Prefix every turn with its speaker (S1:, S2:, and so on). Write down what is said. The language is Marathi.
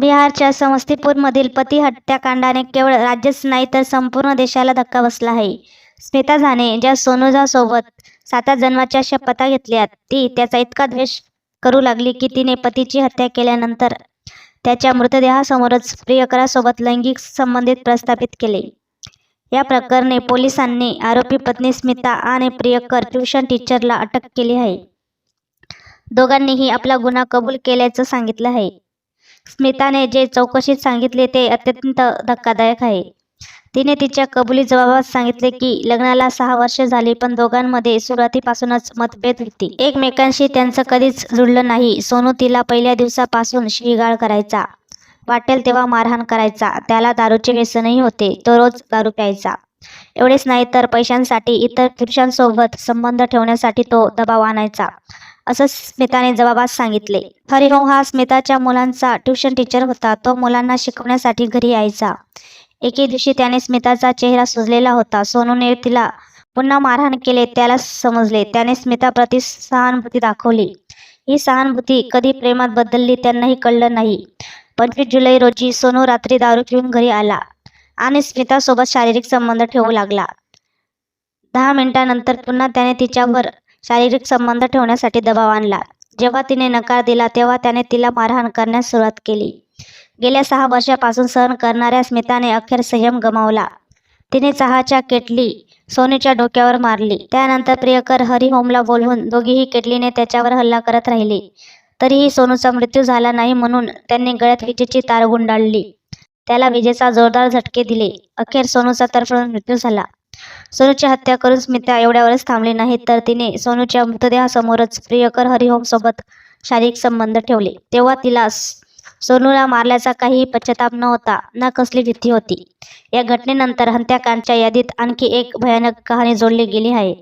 S1: बिहारच्या समस्तीपूरमधील पती हत्याकांडाने केवळ राज्यच नाही तर संपूर्ण देशाला धक्का बसला आहे. स्मिता झाने ज्या सोनुजासोबत साता जन्माच्या शपथा घेतल्यात ती त्याचा इतका द्वेष करू लागली की तिने पतीची हत्या केल्यानंतर त्याच्या मृतदेहासमोरच प्रियकरासोबत लैंगिक संबंधित प्रस्थापित केले. या प्रकरणी पोलिसांनी आरोपी पत्नी स्मिता आणि प्रियकर ट्युशन टीचरला अटक केली आहे. दोघांनीही आपला गुन्हा कबूल केल्याचं सांगितलं आहे. स्मिताने जे चौकशीत सांगितले ते अत्यंत धक्कादायक आहे. तिने तिच्या कबुली जबाबात सांगितले की लग्नाला सहा वर्षे झाली पण दोघांमध्ये सुरुवातीपासूनच मतभेद होती. एकमेकांशी त्यांचं कधीच जुळलं नाही. सोनू तिला पहिल्या दिवसापासून शिवीगाळ करायचा. वाटेल तेव्हा मारहाण करायचा. त्याला दारूचे व्यसनही होते. तो रोज दारू प्यायचा. एवढेच नाही तर पैशांसाठी इतर पुरुषांसोबत संबंध ठेवण्यासाठी तो दबाव आणायचा. असं स्मिताने जबाबात सांगितले. हरिभाऊ हा स्मिताच्या मुलांचा ट्युशन टीचर होता. तो मुलांना शिकवण्यासाठी घरी यायचा. एके दिवशी त्याने स्मिताचा चेहरा सुजलेला होता. सोनूने तिला पुन्हा मारहाण केले त्याला समजले. त्याने स्मिताप्रती सहानुभूती दाखवली. ही सहानुभूती कधी प्रेमात बदलली त्यांनाही कळलं नाही. पंचवीस जुलै रोजी सोनू रात्री दारू पिऊन घरी आला आणि स्मितासोबत शारीरिक संबंध ठेवू लागला. दहा मिनिटांनंतर पुन्हा त्याने तिच्यावर शारीरिक संबंध ठेवण्यासाठी दबाव आणला. जेव्हा तिने नकार दिला तेव्हा त्याने तिला मारहाण करण्यास सुरुवात केली. गेल्या सहा वर्षापासून सहन करणाऱ्या स्मिताने अखेर संयम गमावला. तिने चहाच्या केटली सोनूच्या डोक्यावर मारली. त्यानंतर प्रियकर हरिहोमला बोलवून दोघीही केटलीने त्याच्यावर हल्ला करत राहिले. तरीही सोनूचा मृत्यू झाला नाही म्हणून त्यांनी गळ्यात विजेची तार गुंडाळली. त्याला विजेचा जोरदार झटके दिले. अखेर सोनूचा तरफडून मृत्यू झाला. सोनूची हत्या करून स्मिता एवढ्यावरच थांबली नाही तर तिने सोनूच्या मृतदेहासमोरच प्रियकर हरिहोम सोबत शारीरिक संबंध ठेवले. तेव्हा तिला सोनूला मारल्याचा काही पश्चाताप नव्हता ना कसली भीती होती. या घटनेनंतर हत्याकांडच्या यादीत आणखी एक भयानक कहाणी जोडली गेली आहे.